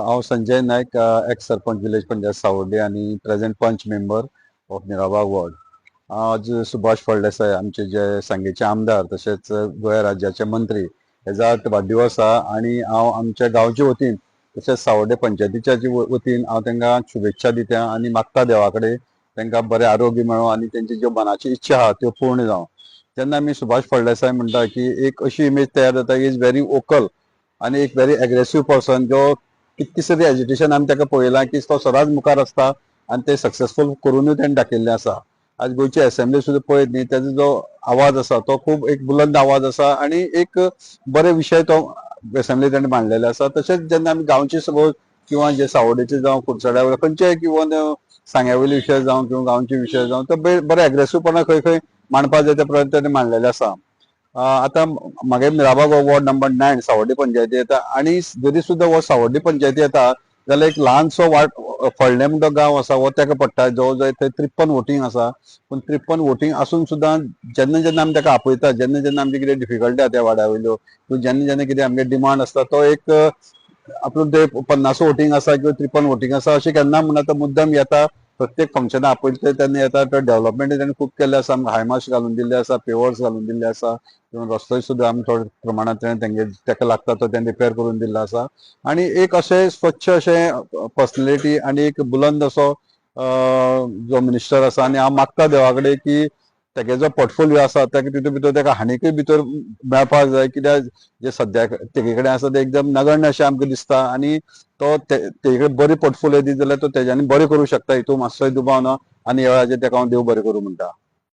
हांव संजय नायक ex sarpanch village panchayat Savarde आनी present पंच मेंबर ऑफ निराबाग वॉर्ड आज सुभाष फळदेसाय आमचे जे सांगेचे आमदार तशेंच गोंय राज्याचे मंत्री हेजा वाडदिवस आहा आनी हांव आमच्या गांवच्या वतीन तशेंच सावर्डे पंचायतीच्या वतीन हांव तांकां शुभेच्छा दिता आनी मागता देवा कडेन तांकां बरें आरोग्य मेळो आनी तेंची ज्यो मनाची इच्छा आहा त्यो पूर्ण जावं. तेन्ना आमी सुभाष फळदेसाय म्हणटा की एक अशी इमेज तयार जाता की इज व्हेरी वोकल आनी एक व्हेरी एग्रेसीव पर्सन जो कितकीसरी एज्युकेशन आमी ताका पळयलां की तो सदांच मुखार आसता आणि ते सक्सेसफूल करूनय ताणें दाखयल्लें आसा आज गोंयची असेंब्ली सुद्दां पळयत न्ही ताजो जो आवाज आसा तो खूब एक बुलंद आवाज आसा आणि एक बरे विशय तो असेंब्ली ताणें मांडलेले आसा तशेंच जेन्ना आमी गांवचे सपोज किंवा जे सावडेचे जावं कुडचड्या वयले खंयचेय किंवा सांग्यावयले विशय जावं किंवा गांवचे विशय जावं तो बरे एग्रेसिव्हपणा खंय खंय मांडपा जाय त्या प्रयत्न ताणें मांडलेले आसा आता मागे Mirabag ward number nine Savarde पंचायती येता. आणि जरी सुद्धा हो सावर्डे पंचायती येता जाल्यार एक ल्हानसो वाट फळणे म्हणटो गांव आसा हो ताका पडटा जवळ जवळ थंय त्रिप्पन वोटींग आसा पूण त्रिप्पन वोटींग आसून सुद्दां जेन्ना जेन्ना आमी ताका आपयता जेन्ना जेन्ना आमची कितें डिफिकल्टी आहा त्या वाड्या वयल्यो किंवा जेन्ना जेन्ना कितें आमगे डिमांड आसता तो एक आपलो ते पन्नास वोटींग आसा किंवा त्रिप्पन वोटींग आसा अशें केन्ना म्हणना तो मुद्दम येता. प्रत्येक फंक्शना आपयता तेन्ना येता तो डेव्हलपमेंट त्यांनी खूब केल्ले आसा आमकां हायमास घालून दिल्ले आसा पेवर्स घालून दिल्ले आसा किंवा रस्तोय सुद्दां आमी थोड्या प्रमाणात ताणें तेंगे तेका लागता तो तेणें रिपेर करून दिल्लो आसा आणि एक अशें स्वच्छ अशें पर्सनॅलिटी आणि एक बुलंद असो जो मिनिस्टर आसा आणि हांव मागता देवा कडेन की तेगे जो पोर्टफोलिओ आसा तेका तितून भितर तेका हाणीकय भितर मेळपाक जाय. कित्याक जे सद्या तेगे कडेन आसा ते एकदम नगण्य अशें आमकां दिसता. आनी तो तेजे तेगे कडेन बरी पोर्टफोलिओ दी जाल्यार तो तेज्यानी बरें करूंक शकता. हितून मातसोय दुबाव ना आनी ह्या वेळाचेर तेका हांव देव बरें करूं म्हणटा.